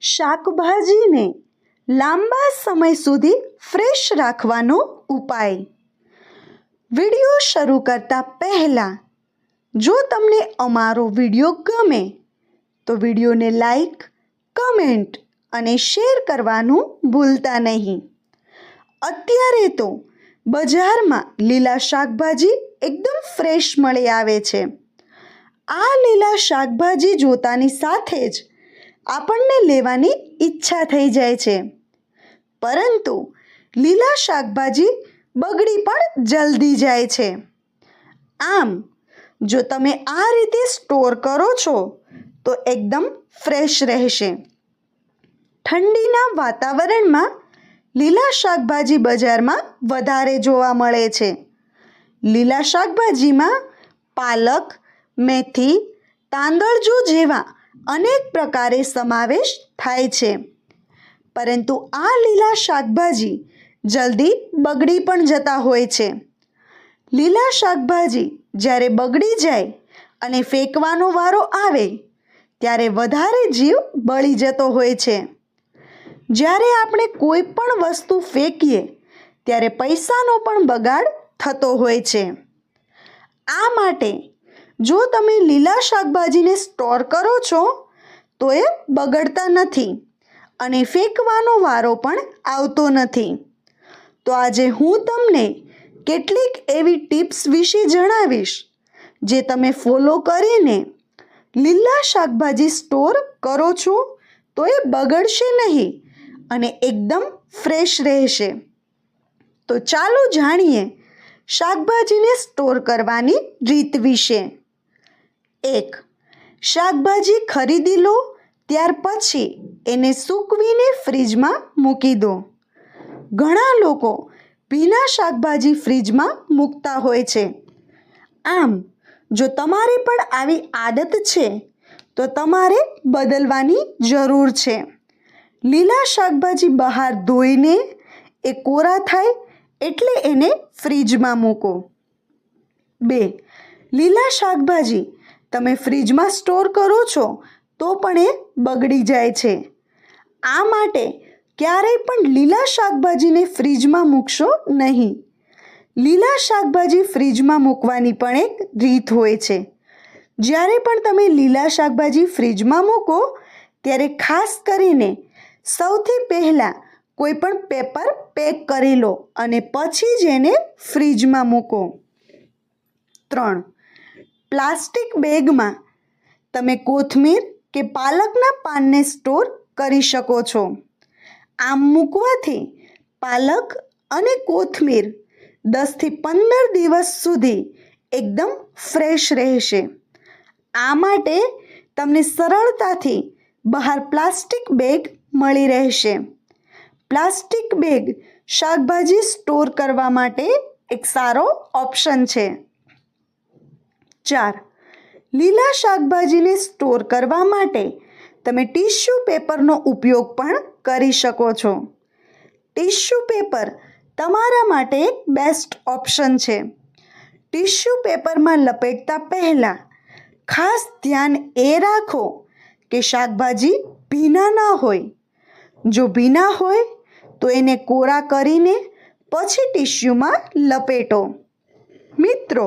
શાકભાજીને લાંબા સમય સુધી ફ્રેશ રાખવાનો ઉપાય. વીડિયો શરૂ કરતા પહેલાં, જો તમને અમારો વીડિયો ગમે, તો વિડીયોને લાઈક, કમેન્ટ અને શેર કરવાનું ભૂલતા નહીં. અત્યારે તો બજારમાં લીલા શાકભાજી એકદમ ફ્રેશ મળી આવે છે. આ લીલા શાકભાજી જોતાની સાથે જ આપણને લેવાની ઈચ્છા થઈ જાય છે. પરંતુ લીલા શાકભાજી બગડી પણ જલ્દી જાય છે. આમ, જો તમે આ રીતે સ્ટોર કરો છો, તો એકદમ ફ્રેશ રહેશે. ઠંડીના વાતાવરણમાં લીલા શાકભાજી બજારમાં વધારે જોવા મળે છે. લીલા શાકભાજીમાં પાલક, મેથી, તાંદળજો જેવા અનેક પ્રકારે સમાવેશ થાય છે. પરંતુ આ લીલા શાકભાજી જલ્દી બગડી પણ જતા હોય છે. લીલા શાકભાજી જ્યારે બગડી જાય અને ફેંકવાનો વારો આવે, ત્યારે વધારે જીવ બળી જતો હોય છે. જ્યારે આપણે કોઈ પણ વસ્તુ ફેંકીએ, ત્યારે પૈસાનો પણ બગાડ થતો હોય છે. આ માટે જો તમે લીલા શાકભાજીને સ્ટોર કરો છો, તો એ બગડતા નથી અને ફેંકવાનો વારો પણ આવતો નથી. તો આજે હું તમને કેટલીક એવી ટિપ્સ વિશે જણાવીશ, જે તમે ફોલો કરીને લીલા શાકભાજી સ્ટોર કરો છો, તો એ બગડશે નહીં અને એકદમ ફ્રેશ રહેશે. તો ચાલો જાણીએ શાકભાજીને સ્ટોર કરવાની રીત વિશે. એક. શાકભાજી ખરીદી લો, ત્યાર પછી એને સૂકવીને ફ્રીજમાં મૂકી દો. ઘણા લોકો ભીના શાકભાજી ફ્રીજમાં મૂકતા હોય છે. આમ, જો તમારે પણ આવી આદત છે, તો તમારે બદલવાની જરૂર છે. લીલા શાકભાજી બહાર ધોઈને એ કોરા થાય એટલે એને ફ્રીજમાં મૂકો. બે. લીલા શાકભાજી તમે ફ્રીજમાં સ્ટોર કરો છો, તો પણ એ બગડી જાય છે. આ માટે ક્યારેય પણ લીલા શાકભાજીને ફ્રીજમાં મૂકશો નહીં. લીલા શાકભાજી ફ્રીજમાં મૂકવાની પણ એક રીત હોય છે. જ્યારે પણ તમે લીલા શાકભાજી ફ્રીજમાં મૂકો, ત્યારે ખાસ કરીને સૌથી પહેલાં કોઈ પણ પેપર પેક કરી લો અને પછી જ એને ફ્રીજમાં મૂકો. ત્રણ પ્લાસ્ટિક બેગમાં તમે કોથમીર કે પાલકના પાનને સ્ટોર કરી શકો છો. આમ મૂકવાથી પાલક અને કોથમીર દસથી પંદર દિવસ સુધી એકદમ ફ્રેશ રહેશે. આ માટે તમને સરળતાથી બહાર પ્લાસ્ટિક બેગ મળી રહેશે. પ્લાસ્ટિક બેગ શાકભાજી સ્ટોર કરવા માટે એક સારો ઓપ્શન છે. ચાર લીલા શાકભાજીને સ્ટોર કરવા માટે તમે ટીશ્યુ પેપરનો ઉપયોગ પણ કરી શકો છો. ટીશ્યુ પેપર તમારા માટે એક બેસ્ટ ઓપ્શન છે. ટીશ્યુ પેપરમાં લપેટતા પહેલાં ખાસ ધ્યાન એ રાખો કે શાકભાજી ભીના ન હોય. જો ભીના હોય, તો એને કોરા કરીને પછી ટીશ્યુમાં લપેટો. મિત્રો